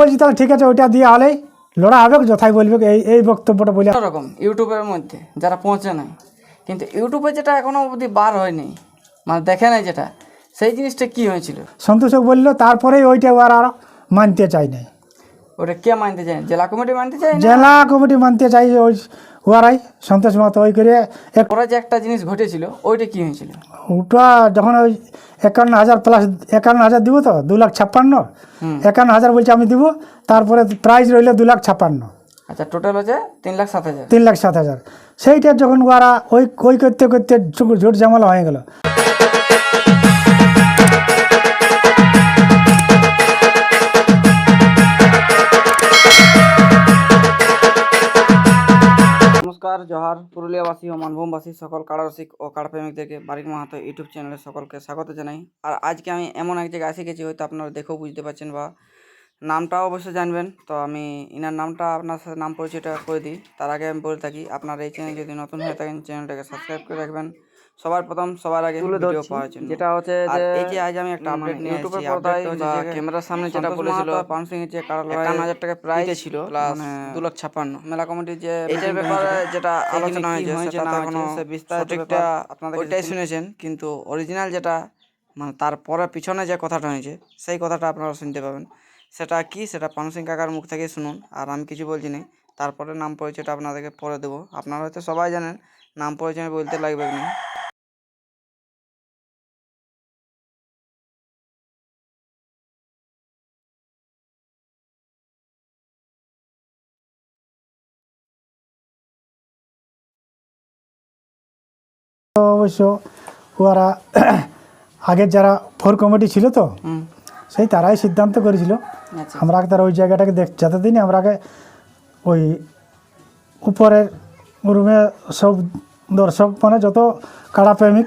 বলছি তাহলে ঠিক আছে ওইটা দিয়ে হলেই লড়া হবে যথাই বলবে এই এই বক্তব্যটা বলে রকম ইউটিউবের মধ্যে যারা পৌঁছে নাই কিন্তু ইউটিউবে যেটা এখনও অবধি বার হয়নি মানে দেখে নাই যেটা সেই জিনিসটা কি হয়েছিল? সন্তোষক বলল তারপরেই ওইটা ওর আর মানতে চাই নাই। ওটা কে মানতে চায়? জেলা কমিটি মানতে চায় জেলা কমিটি মানতে চাই ওই ওরাই সন্তোষ মাতো ওই করে ওরা যে একটা জিনিস ঘটেছিল ওইটা কি হয়েছিল? ওটা যখন ওই একান্ন হাজার প্লাস একান্ন হাজার দিব তো দু লাখ ছাপ্পান্ন। একান্ন হাজার বলছে আমি দিব তারপরে প্রাইস রইল দু লাখ ছাপ্পান্ন। আচ্ছা টোটাল হচ্ছে তিন লাখ সাত হাজার। তিন লাখ সাত হাজার। সেইটা যখন ওরা ওই ওই করতে করতে ঝুট- ঝুট ঝামেলা হয়ে গেল। নমস্কার, জহার, পুরুলিয়াবাসী ও মানভূমবাসী সকল কাড়ারসিক ও কাড় কাড়াপ্রেমিকদেরকে বারিক মাহাতো ইউটিউব চ্যানেলে সকলকে স্বাগত জানাই। আর আজকে আমি এমন এক জায়গায় এসে গেছি, হয়তো আপনারা দেখেও বুঝতে পারছেন বা নামটাও অবশ্যই জানবেন। তো আমি ইনার নামটা, আপনার সাথে নাম পরিচয়টা করে দিই। তার আগে আমি বলে থাকি, আপনার এই চ্যানেল যদি নতুন হয়ে থাকেন চ্যানেলটাকে সাবস্ক্রাইব করে রাখবেন। সবার প্রথম সবার আগে ভিডিও পাওয়ার জন্য। যেটা হচ্ছে যে এই যে আজ আমি একটা আপডেট নিয়ে ইউটিউবের পর্দায় বা ক্যামেরার সামনে যেটা বলেছিল পানসিং এর যে একান্ন হাজার টাকা প্রাইস ছিল প্লাস দু লাখ ছাপ্পান্ন মেলা কমিটির যে এটার ব্যাপারে যেটা আলোচনা হয়েছে সেটা এখনও বিস্তারিতটা আপনাদের ওইটাই শুনেছেন কিন্তু অরিজিনাল যেটা মানে তারপরে পিছনে যে কথাটা হয়েছে সেই কথাটা আপনারা শুনতে পাবেন। সেটা কি সেটা পানসিং কাকার মুখ থেকে শুনুন আর আমি কিছু বলছি না তারপরে নাম পরিচয়টা আপনাদেরকে পরে দেবো। আপনারা হয়তো সবাই জানেন নাম পরিচয় বলতে লাগবে না। অবশ্য ওরা আগের যারা ফোর কমিটি ছিল তো সেই তারাই সিদ্ধান্ত করেছিল। আচ্ছা। আমরা তার ওই জায়গাটাকে দেখ যতদিন আমরাকে ওই উপরের রুমে সব দর্শক মানে যত কাড়া প্রেমিক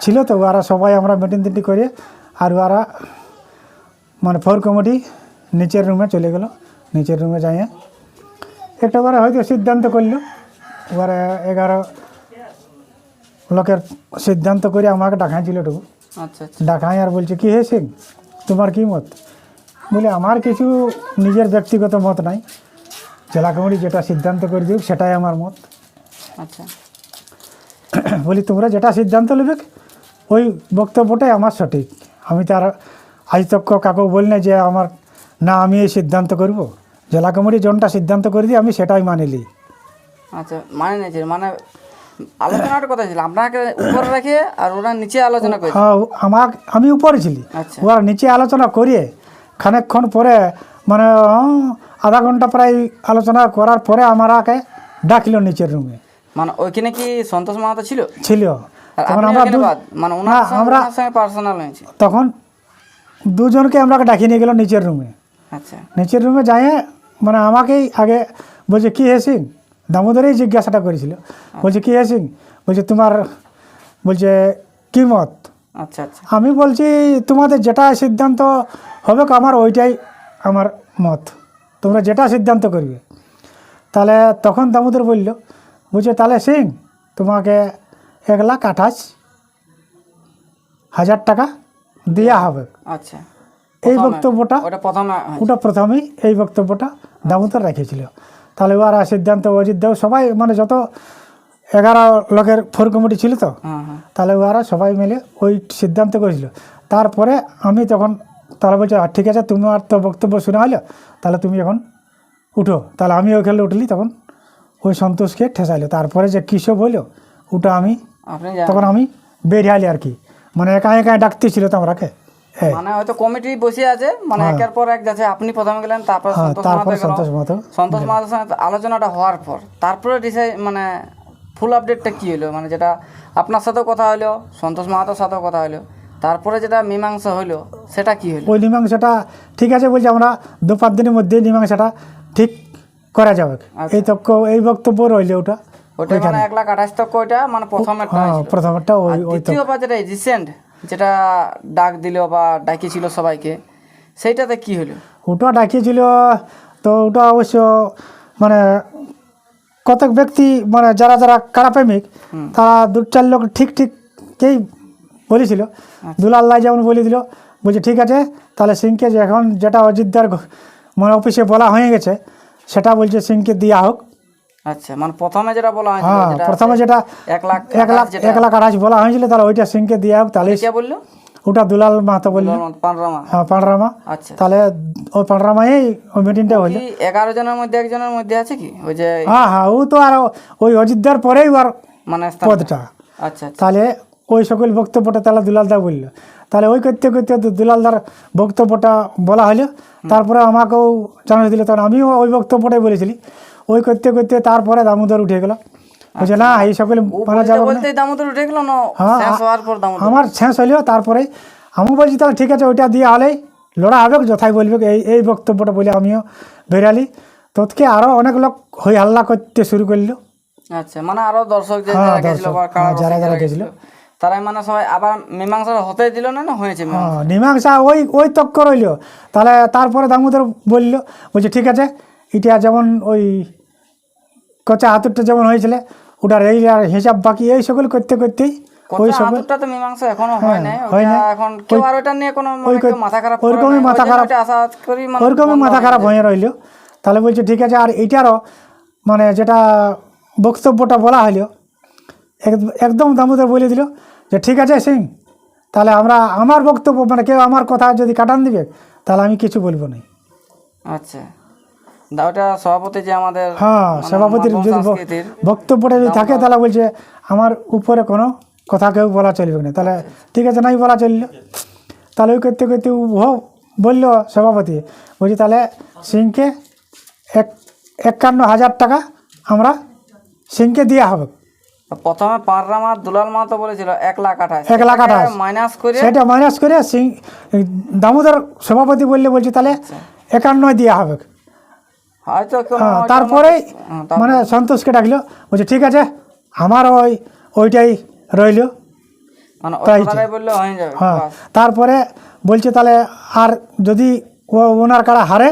ছিল তো ওরা সবাই আমরা মিটিং টিটিং করে আর ওরা মানে ফোর কমিটি নিচের রুমে চলে গেল নিচের রুমে যাইয়ে। একটা করে হয়তো সিদ্ধান্ত করল এবারে এগারো লোকের সিদ্ধান্ত করে আমাকে ডাকাইছিল টুকু আচ্ছা আচ্ছা। ডাকাই আর বলছে কি হে সিং? তোমার কি মত? বলে আমার কিছু নিজের ব্যক্তিগত মত নাই। জেলা কমিটি যেটা সিদ্ধান্ত করে দিক সেটাই আমার মত। আচ্ছা। বলি তোমরা যেটা সিদ্ধান্ত নেবে ওই বক্তব্যটাই আমার সঠিক। আমি তার আজ তক কাকু বলি না যে আমার না আমি এই সিদ্ধান্ত করব। জেলা কমিটি যোনটা সিদ্ধান্ত করে দিই আমি সেটাই মানিলি আচ্ছা মানে মানে আলোচনাটা কথা ছিল আপনাকে উপরে রেখে আর ওরা নিচে আলোচনা করেছে। হ্যাঁ আমার আমি উপরে ছিলি। আচ্ছা। ওরা নিচে আলোচনা করিয়ে খানিকক্ষণ পরে মানে আধা ঘণ্টা প্রায় আলোচনা করার পরে আমারাকে ডাকলো নিচের রুমে মানে ওইখানে কি সন্তোষ মাহাতো ছিল? ছিল। তখন আমরা মানে ওনার আমরা- পার্সোনাল হয়েছে। তখন দুজনকে আমরা ডাকিয়ে নিয়ে গেল নিচের রুমে আচ্ছা। নিচের রুমে যাইয়ে মানে আমাকেই আগে বলছে কি হে সিং? দামোদরেই জিজ্ঞাসাটা করেছিল। বলছে কি সিং বলছে তোমার বলছে কি মত? আচ্ছা আচ্ছা। আমি বলছি তোমাদের যেটা সিদ্ধান্ত হবে আমার ওইটাই আমার মত। তোমরা যেটা সিদ্ধান্ত করবে। তাহলে তখন দামোদর বলল বলছে তাহলে সিং তোমাকে এক লাখ আঠাশ হাজার টাকা দেওয়া হবে। আচ্ছা। এই বক্তব্যটা ওটা প্রথমে ওটা প্রথমেই এই বক্তব্যটা দামোদর রেখেছিল। তাহলে ওরা সিদ্ধান্ত অজিত দেও সবাই মানে যত এগারো লোকের ফোর কমিটি ছিল তো হ্যাঁ হ্যাঁ। তাহলে ওরা সবাই মিলে ওই সিদ্ধান্ত করেছিল। তারপরে আমি তখন তাহলে বলছে "আর ঠিক আছে তুমি আর তো বক্তব্য শোনা হলো তাহলে তুমি এখন উঠো। তাহলে আমি ওইখানে উঠলি তখন ওই সন্তোষকে ঠেসাইলো। তারপরে যে কিসব হইল ওটা আমি তখন আমি বেরিয়ে আলি আর কি। মানে একা একা ডাকতে ছিল তো আমরাকে মানে হয়তো কমিটি বসে আছে মানে একের পর এক যাচ্ছে। আপনি প্রথমে গেলেন তারপর হ্যাঁ সন্তোষ মাহাতো সন্তোষ মাহাতোর। সঙ্গে আলোচনাটা হওয়ার পর তারপরে ডিসাইড মানে ফুল আপডেটটা কী হলো? মানে যেটা আপনার সাথেও কথা হলো সন্তোষ মাহাতোর সাথেও কথা হলো তারপরে যেটা মীমাংসা হলো সেটা কি হলো? ওই মীমাংসাটা ঠিক আছে বলছি আমরা দু পাঁচ দিনের মধ্যেই মীমাংসাটা ঠিক করা যাবে। এই তক্ক এই বক্তব্য রইলে ওটা। ওটা মানে এক লাখ আঠাশ তক ওইটা মানে প্রথমেরটা হ্যাঁ। প্রথমটা ওই যেটা রিসেন্ট যেটা ডাক দিল বা ডাকিয়েছিল সবাইকে সেইটাতে কি হলো? ওটা ডাকিয়েছিল তো ওটা অবশ্য মানে কতক ব্যক্তি মানে যারা যারা কারাপ্রেমিক তারা দু চার লোক ঠিক ঠিককেই বলেছিল। দুলাল্লাহ যেমন বলে দিল বলছে ঠিক আছে তাহলে সিংকে যে এখন যেটা অযোধ্যার মানে অফিসে বলা হয়ে গেছে সেটা বলছে সিংকে দেওয়া হোক। আচ্ছা মানে প্রথমে যেটা বলা হয়েছিল হ্যাঁ প্রথমে যেটা এক লাখ এক লাখ যেটা এক লাখ আঠাশ বলা হয়েছিল তাহলে ওইটা সিংকে হোক তাহলে কে বলল? ওটা দুলাল মাহাতো বলল। পানরামা। হ্যাঁ পাঁড়রামা আচ্ছা। তাহলে ওই পাঁড়রামাই ওই মিটিংটা হইল। এগারো জনের মধ্যে একজনের মধ্যে আছে কি? ওই যে হ্যাঁ হ্যাঁ ও তো আর ওই অযোধ্যার পরেই আর মানে পদটা। আচ্ছা আচ্ছা। তাহলে ওই সকল বক্তব্যটা তাহলে দুলালদা বলল। তাহলে ওই করতে করতে দুলালদার বক্তব্যটা বলা হলো তারপরে আমাকেও জানিয়ে দিল তখন আমিও ওই বক্তব্যটাই বলেছিলি। ওই করতে করতে তারপরে দামোদর উঠে গেল। বলছে না এই সকল ও মানা বলতে যাবে দামোদর উঠে গেল না হ্যাঁ, আমার শেষ হইল তারপরে আমি বলছি তাহলে ঠিক আছে ওইটা দিয়ে হলেই লড়া হবে যথাই বলবে। এই এই বক্তব্যটা বলে আমিও বেরালি তোকে আরও অনেক লোক হই হাল্লা করতে শুরু করল। আচ্ছা মানে আরও দর্শক হ্যাঁ, যারা হ্যাঁ, যারা গেছিল। তারাই মানে সবাই আবার মীমাংসা হতে দিল না না হয়েছে হ্যাঁ, মীমাংসা? ওই ওই তক্ক রইল তাহলে তারপরে দামোদর বলল বলছে ঠিক আছে এটা যেমন ওই কচা হাতুরটা যেমন হয়েছিল ওটার এই আর হিসাব বাকি এই সকল করতে করতেই ওই সকল তো মীমাংসা এখনও হয় হয় ওটা এখন কেউ আর ওটা নিয়ে কোনো মাথা খারাপ ওরকমই মাথা খারাপ- আশা করি ওরকমই মাথা হয়ে খারাপ হয়ে রইল। তাহলে বলছে ঠিক আছে আর এইটারও মানে যেটা বক্তব্যটা বলা হলো এক- একদম দামোদর বলে দিল যে ঠিক আছে সিং তাহলে আমরা আমার বক্তব্য মানে কেউ আমার কথা যদি কাটান দিবে তাহলে আমি কিছু বলব না আচ্ছা। ওটা সভাপতি যে আমাদের হ্যাঁ মানে সভাপতির যদি বক্তব্যটা যদি থাকে তাহলে বলছে আমার উপরে কোনো কথা কেউ বলা চলবে না। তাহলে ঠিক আছে নাই বলা চলল। তাহলে ওই করতে করতে ও বলল সভাপতি বলছি তাহলে সিংকে এক একান্ন হাজার টাকা আমরা সিংকে দেওয়া হবে। প্রথমে পাররামা দুলাল মাহাতো বলেছিল এক লাখ আঠাশ এক লাখ আঠাশ। মাইনাস করে সেটা মাইনাস করে সিং দামোদর সভাপতি বললে বলছি তাহলে একান্নয় দেওয়া হবে। হয়তো হ্যাঁ হ্যাঁ, মানে সন্তোষকে ডাকলো বলছে ঠিক আছে আমার ওই ওইটাই রইল। মানে হয়ে তারপরে বলছে তাহলে আর যদি ওনার কারা হারে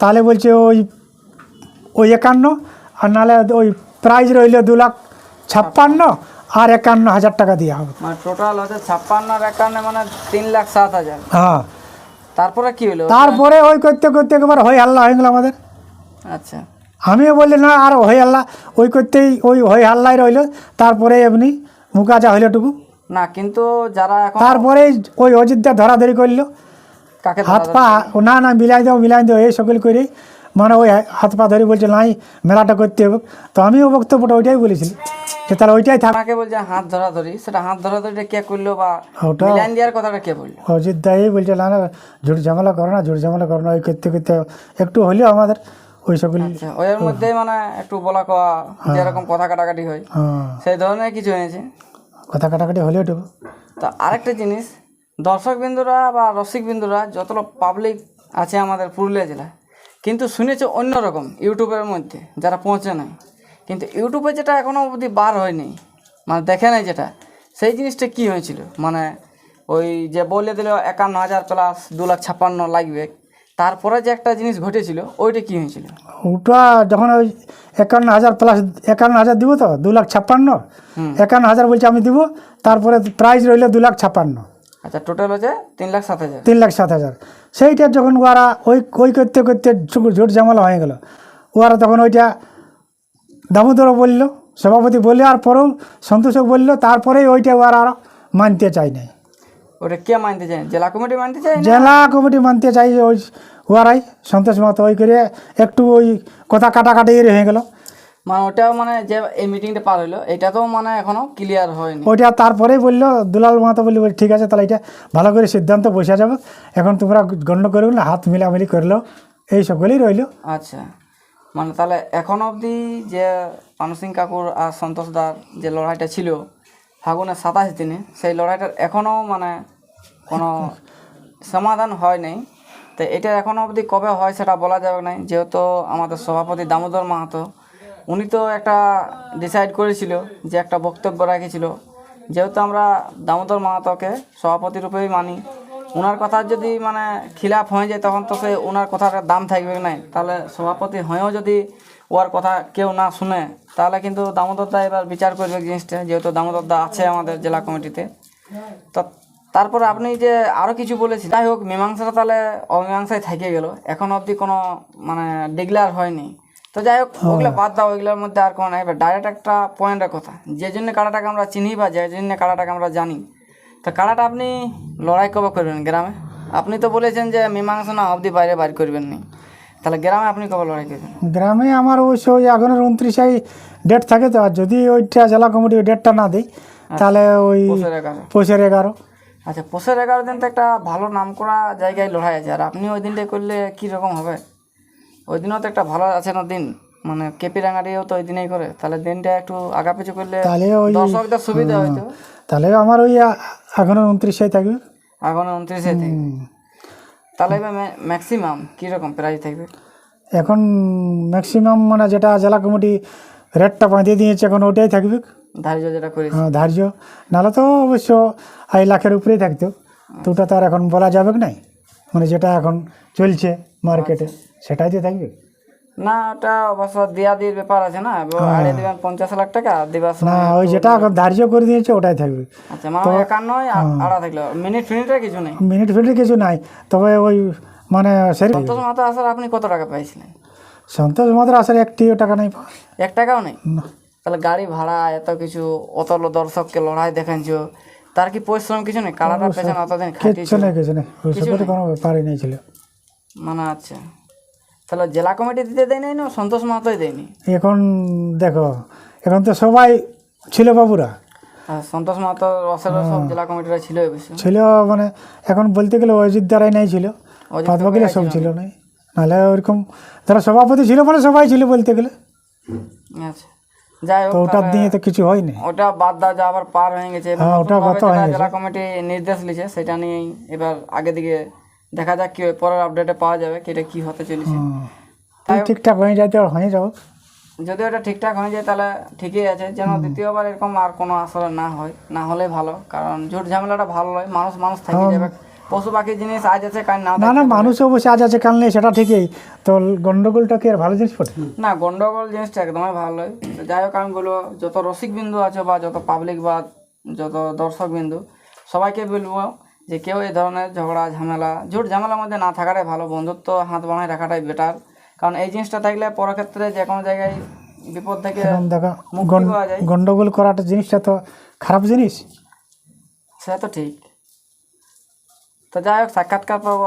তাহলে বলছে ওই ওই একান্ন আর নাহলে ওই প্রাইজ রইল দু লাখ ছাপ্পান্ন আর একান্ন হাজার টাকা দেওয়া হবে। মানে টোটাল হচ্ছে ছাপ্পান্ন আর একান্ন মানে তিন লাখ সাত হাজার। হ্যাঁ তারপরে কি হলো? তারপরে ওই করতে করতে একবার হই হাল্লা হয়ে গেল আমাদের। আচ্ছা। আমিও বললি না আর হই হাল্লা ওই করতেই ওই হই হাল্লাই রইল। তারপরে এমনি মুকাজা হইল টুকু। না কিন্তু যারা তারপরে ওই অযোধ্যা ধরাধরি করল। হাত পা না না মিলাই দাও মিলাই দাও এই সকল করে মানে ওই হাত পা ধরে বলছে নাই মেলাটা করতে হবে। তো আমিও বক্তব্যটা ওইটাই বলেছিলি যে তাহলে ওইটাই থাক আমাকে বলছে হাত ধরা ধরি। সেটা হাত ধরা ধরিটা কে করল বা ওটা মিলান দেওয়ার কথাটা কে বলল? অযোধ্যাই বলছে না না ঝুট ঝামেলা করো না ঝুট ঝামেলা করো না ওই করতে করতে একটু হলেও আমাদের ওই সকল আচ্ছা ওর মধ্যে মানে একটু বলা কওয়া যেরকম কথা কাটাকাটি হয় হ্যাঁ, সেই ধরনের কিছু হয়েছে। কথা কাটাকাটি হলেও টুকু তো আরেকটা জিনিস দর্শক বিন্দুরা বা রসিক বিন্দুরা যতটা পাবলিক আছে আমাদের পুরুলিয়া জেলায় কিন্তু শুনেছে অন্যরকম ইউটিউবের মধ্যে যারা পৌঁছে নাই। কিন্তু ইউটিউবে যেটা এখনও অবধি বার হয়নি মানে দেখে নাই যেটা সেই জিনিসটা কি হয়েছিল? মানে ওই যে বলে দিল একান্ন হাজার প্লাস দু লাখ ছাপ্পান্ন লাগবে তারপরে যে একটা জিনিস ঘটেছিল ওইটা কি হয়েছিল? ওটা যখন ওই একান্ন হাজার প্লাস একান্ন হাজার দিব তো দু লাখ ছাপ্পান্ন একান্ন হাজার বলছে আমি দিব তারপরে প্রাইজ রইল দু লাখ ছাপ্পান্ন। আচ্ছা টোটাল হচ্ছে তিন লাখ সাত হাজার। তিন লাখ সাত হাজার। সেইটা যখন ওরা ওই ওই করতে করতে ঝুট- ঝুট ঝামেলা হয়ে গেল ওরা তখন ওইটা দামোদরও বলল সভাপতি বললে আর পরেও সন্তোষক বলল তারপরেই ওইটা ওরা আর মানতে চাই নাই। ওটা কে মানতে চায়? জেলা কমিটি মানতে চায় জেলা কমিটি মানতে চাই ওই ওরাই সন্তোষ মাতো ওই করে একটু ওই কথা কাটাকাটি হয়ে গেল। মানে ওটাও মানে যে এই মিটিংটা পার হইল এটা তো মানে এখনও ক্লিয়ার হয়নি। ওইটা তারপরেই বলল দুলাল বললি বলি ঠিক আছে তাহলে এটা ভালো করে সিদ্ধান্ত বসে যাবে। এখন তোমরা গণ্য করে হাত মিলামিলি করল এই সকলেই রইল। আচ্ছা। মানে তাহলে এখন অবধি যে পানু সিং কাকুর আর সন্তোষ দার যে লড়াইটা ছিল, ফাগুনের সাতাশ দিনে, সেই লড়াইটার এখনও মানে কোনো সমাধান হয় নাই। তো এটা এখনও অবধি কবে হয় সেটা বলা যাবে না যেহেতু আমাদের সভাপতি দামোদর মাহাতো, উনি তো একটা ডিসাইড করেছিল যে একটা বক্তব্য রেখেছিল। যেহেতু আমরা দামোদর মাহাতোকে সভাপতি রূপেই মানি ওনার কথা যদি মানে খিলাফ হয়ে যায় তখন তো সে ওনার কথার দাম থাকবে না তাহলে সভাপতি হয়েও যদি ওর কথা কেউ না শুনে তাহলে কিন্তু দামোদর দা এবার বিচার করবে জিনিসটা যেহেতু দামোদর দা আছে আমাদের জেলা কমিটিতে। তো তারপর আপনি যে আরও কিছু বলেছেন যাই হোক মীমাংসাটা তাহলে অমীমাংসায় থেকে গেল। এখন অবধি কোনো মানে ডিক্লেয়ার হয়নি। তো যাই হোক ওগুলো বাদ দাও ওইগুলোর মধ্যে আর কোনো নাই। এবার ডাইরেক্ট একটা পয়েন্টের কথা যে জন্য কাড়াটাকে আমরা চিনি বা যে জন্য কাড়াটাকে আমরা জানি তো কাড়াটা আপনি লড়াই কবে করবেন গ্রামে? আপনি তো বলেছেন যে মীমাংসা না অবধি বাইরে বাইর করবেন নি তাহলে গ্রামে আপনি কবে লড়াই করবেন? গ্রামে আমার অবশ্য ওই আগুনের উনত্রিশে ডেট থাকে তো আর যদি ওইটা জেলা কমিটি ওই ডেটটা না দেয় তাহলে ওই পৌষের এগারো। আচ্ছা পৌষের এগারো দিন তো একটা ভালো নাম করা জায়গায় লড়াই আছে আর আপনি ওই দিনটা করলে কি রকম হবে? ওই দিনও তো একটা ভালো আছে না দিন মানে কেপি রাঙারিও তো ওই দিনেই করে তাহলে দিনটা একটু আগা পিছু করলে তাহলে ওই দর্শকদের সুবিধা হইতো। তাহলে আমার ওই আগুনের উনত্রিশে থাকবে। এখন উনত্রিশে থেকে হুম। তাহলে ম্যাক্সিমাম কীরকম প্রাইস থাকবে? এখন ম্যাক্সিমাম মানে যেটা জেলা কমিটি রেটটা বাঁধিয়ে দিয়েছে এখন ওটাই থাকবে। ধার্য যেটা করেছি। হ্যাঁ, ধার্য। নাহলে তো অবশ্য আড়াই লাখের উপরেই থাকতো। তো ওটা তো আর এখন বলা যাবে নাই? মানে যেটা এখন চলছে মার্কেটে সেটাই তো থাকবে। না ওটা অবশ্য দেয়া দিয়ে ব্যাপার আছে না এবার আড়িয়ে দেবেন পঞ্চাশ লাখ টাকা দেবার না ওই যেটা এখন ধার্য করে দিয়েছে ওটাই থাকবে। আচ্ছা মানে একান্ন আড়া থাকল। মিনিট ফিনিটের কিছু নেই। মিনিট ফিনিট কিছু নাই। তবে ওই মানে সন্তোষ মাতা আসার আপনি কত টাকা পাইছিলেন? সন্তোষ মাত্র আসলে একটিও টাকা নেই। এক টাকাও নেই? তাহলে গাড়ি ভাড়া এত কিছু অত দর্শককে লড়াই দেখাচ্ছ তার কি পরিশ্রম কিছু নেই? কালারটা পেছনে অতদিন খাটিয়েছে? কিচ্ছু নেই। কিছু নেই? কোনো ব্যাপারই নেই ছিল। মানে আচ্ছা। তাহলে জেলা কমিটি দিতে দেয় নাই না সন্তোষ মাহাতোই দেয়নি? এখন দেখো এখন তো সবাই ছিল বাবুরা। আর সন্তোষ মাহাতো রসের সব জেলা কমিটিরা ছিল ছিল মানে এখন বলতে গেলে অজিত দ্বারাই নাই ছিল বাদ বাকিরা সব ছিল নাই। নাহলে ওইরকম যারা সভাপতি ছিল মানে সবাই ছিল বলতে গেলে। আচ্ছা যাই হোক ওটার দিয়ে তো কিছু হয়নি। ওটা বাদ দাও যা আবার পার হয়ে গেছে। হ্যাঁ, ওটা গত হয়ে গেছে। জেলা কমিটি নির্দেশ লিছে সেটা নিয়েই এবার আগে দিকে দেখা যাক কি পরের আপডেটে পাওয়া যাবে কি এটা কি হতে চলেছে। ঠিকঠাক হয়ে যায় তো হয়ে যাও যদি ওটা ঠিকঠাক হয়ে যায় তাহলে ঠিকই আছে। যেন দ্বিতীয়বার এরকম আর কোনো আসলে না হয় না হলে ভালো। কারণ ঝুট ঝামেলাটা ভালো নয় মানুষ মানুষ থেকে যাবে। পশু পাখি জিনিস আজ আছে কাল না না না মানুষ অবশ্যই আজ আছে কাল নেই সেটা ঠিকই। তো গন্ডগোলটা কি আর ভালো জিনিস পড়ে না গন্ডগোল জিনিসটা একদমই ভালো নয়। যাই হোক আমি বলব যত রসিক বিন্দু আছে বা যত পাবলিক বা যত দর্শক বিন্দু সবাইকে বলব যে কেউ এই ধরনের ঝগড়া ঝামেলা ঝুট ঝামেলার মধ্যে না থাকাটাই ভালো বন্ধুত্ব হাত বানায় রাখাটাই বেটার কারণ এই জিনিসটা থাকলে পরক্ষেত্রে ক্ষেত্রে যে কোনো জায়গায় বিপদ থেকে এখন দেখো মুক্তি পাওয়া যায়। গন্ডগোল করাটা জিনিসটা তো খারাপ জিনিস। সে তো ঠিক। তো যাই হোক সাক্ষাৎকার পর্ব